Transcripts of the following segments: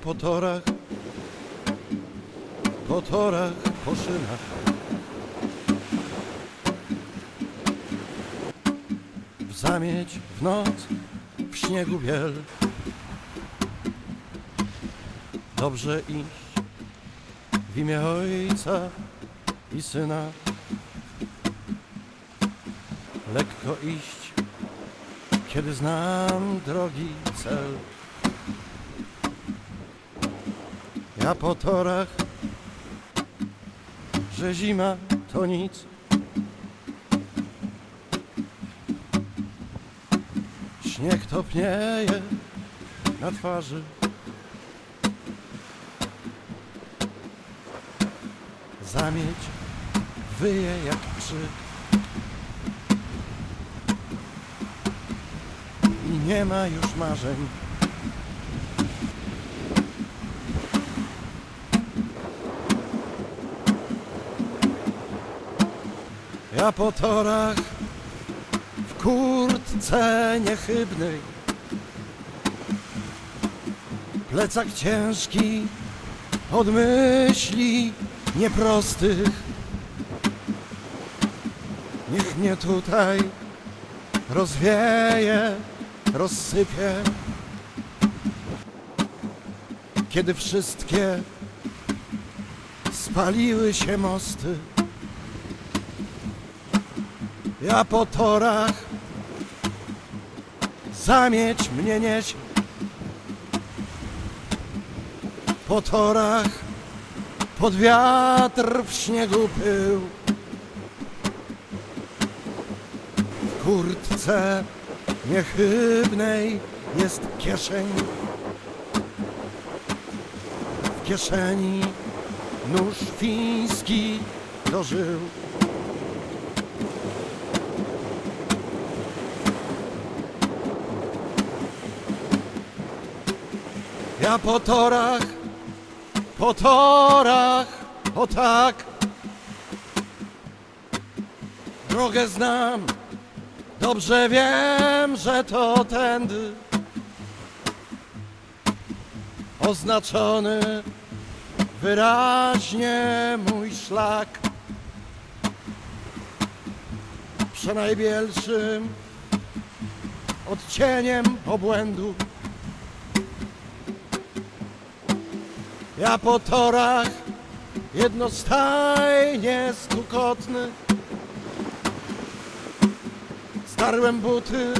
Torach, po torach, po szynach. W zamieć, w noc, w śniegu biel. Dobrze iść w imię Ojca i Syna. Lekko iść, kiedy znam drogi cel. Ja po torach, że zima to nic. Śnieg topnieje na twarzy. Zamieć wyje jak krzyk. I nie ma już marzeń. Ja po torach w kurtce niechybnej. Plecak ciężki od myśli nieprostych. Niech mnie tutaj rozwieje, rozsypie. Kiedy wszystkie spaliły się mosty ja po torach. Zamieć mnie niesie Po torach. Pod wiatr w śniegu pył. W kurtce niechybnej jest kieszeń. W kieszeni nóż fiński dożył Ja po torach, po torach, o tak. Drogę znam, dobrze wiem, że to tędy. Oznaczony wyraźnie mój szlak. Przenajbielszym odcieniem obłędu. Ja po torach jednostajnie stukotny. Starłem buty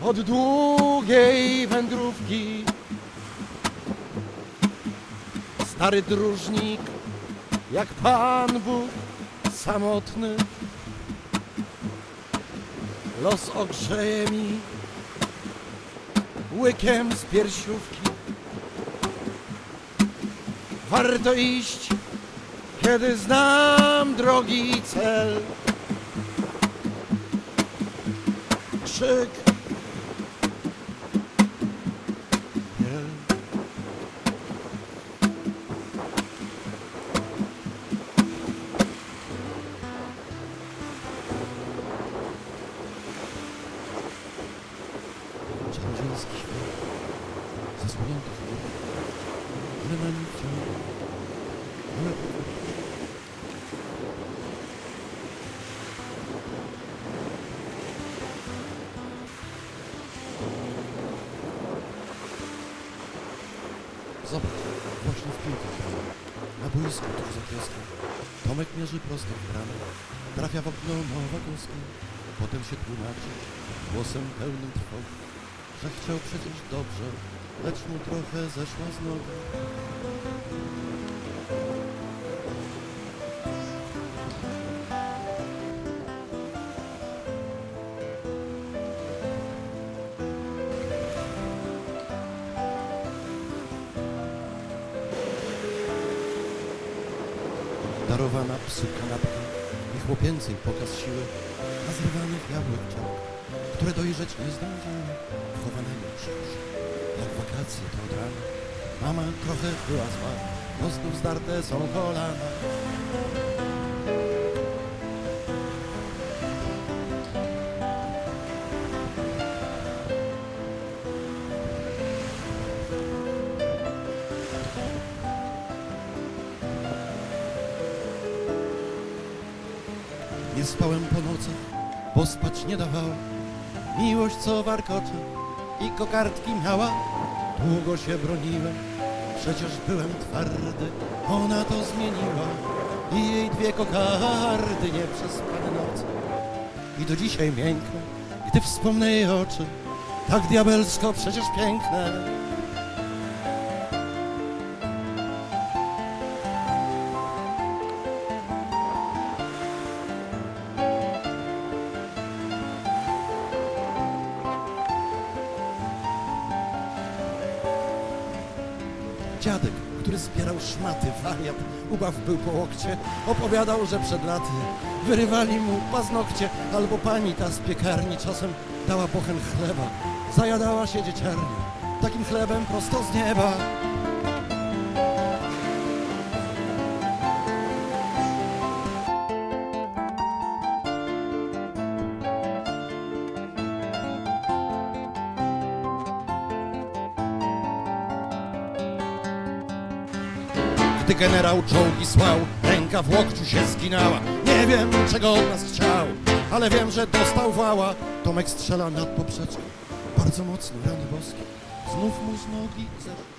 od długiej wędrówki. Stary dróżnik jak Pan Bóg samotny. Los ogrzeje mi łykiem z piersiówki Warto iść, kiedy znam drogi cel. Krzyk. Zobacz, właśnie w piłkę. Na boisku tuż za kioskiem. Tomek mierzy prosto w bramę. Trafia w okno Nowakowski. Potem się tłumaczy głosem pełnym trwogi, że chciał przecież dobrze, lecz mu trochę zeszła z nogi. Darowana psu kanapka i chłopięcej pokaz siły na zrywanych jabłek które dojrzeć nie zdążyły, chowane już jak wakacje to od rana. Mama trochę była zła, bo zdarte są kolana. Nie spałem po nocach, bo spać nie dawała. Miłość co warkocze i kokardki miała. Długo się broniłem, przecież byłem twardy. Ona to zmieniła i jej dwie kokardy nieprzespane noce. I do dzisiaj miękne, gdy wspomnę jej oczy, tak diabelsko przecież piękne. Dziadek, który zbierał szmaty, wariat, ubaw był po łokcie, opowiadał, że przed laty wyrywali mu paznokcie, albo pani ta z piekarni czasem dała bochen chleba. Zajadała się dzieciarnia, takim chlebem prosto z nieba. Gdy generał czołgi słał, ręka w łokciu się zginęła. Nie wiem, czego od nas chciał, ale wiem, że dostał wała. Tomek strzela nad poprzeczką, bardzo mocno, rany boskie. Znów mu z nogi zeszły.